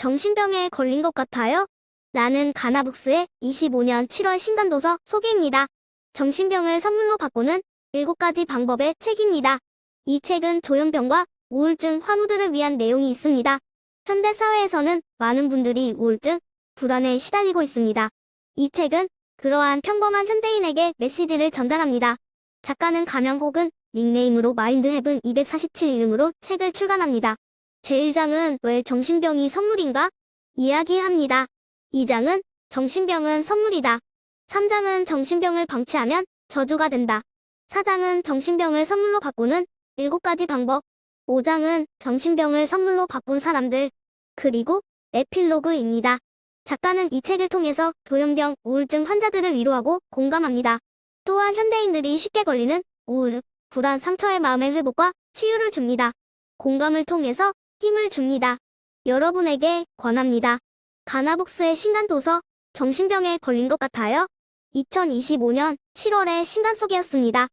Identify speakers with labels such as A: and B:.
A: 정신병에 걸린 것 같아요? 나는 가나북스의 25년 7월 신간도서 소개입니다. 정신병을 선물로 바꾸는 7가지 방법의 책입니다. 이 책은 조현병과 우울증 환우들을 위한 내용이 있습니다. 현대 사회에서는 많은 분들이 우울증, 불안에 시달리고 있습니다. 이 책은 그러한 평범한 현대인에게 메시지를 전달합니다. 작가는 가명 혹은 닉네임으로 마인드 헤븐 247 이름으로 책을 출간합니다. 제1장은 왜 정신병이 선물인가? 이야기합니다. 2장은 정신병은 선물이다. 3장은 정신병을 방치하면 저주가 된다. 4장은 정신병을 선물로 바꾸는 7가지 방법. 5장은 정신병을 선물로 바꾼 사람들. 그리고 에필로그입니다. 작가는 이 책을 통해서 조현병, 우울증 환자들을 위로하고 공감합니다. 또한 현대인들이 쉽게 걸리는 우울, 불안, 상처의 마음의 회복과 치유를 줍니다. 공감을 통해서 힘을 줍니다. 여러분에게 권합니다. 가나북스의 신간도서 정신병에 걸린 것 같아요. 2025년 7월의 신간 속이었습니다.